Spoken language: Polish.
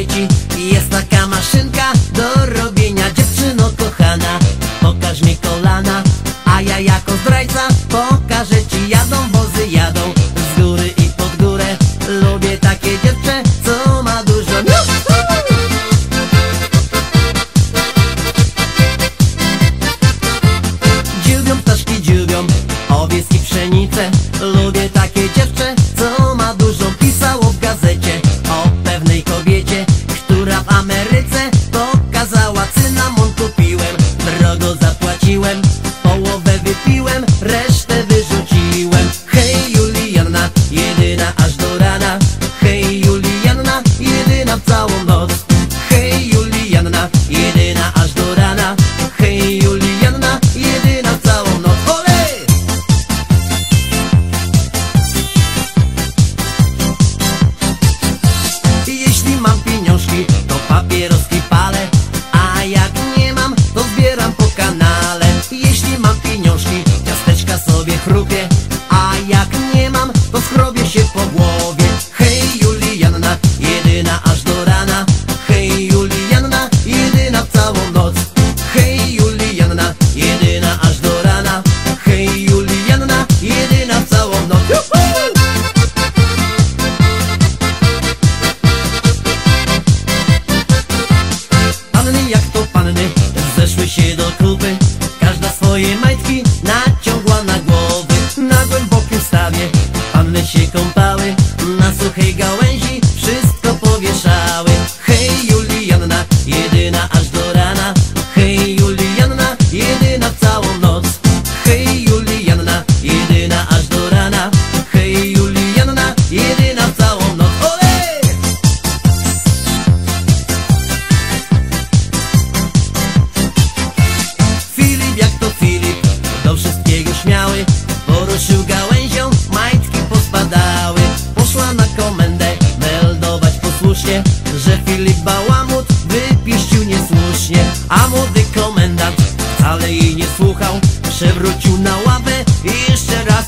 rede kąpały na suchej gałęzi. Wszyscy właśnie, że Filip Bałamut wypiścił niesłusznie A młody komendant wcale jej nie słuchał Przewrócił na ławę i jeszcze raz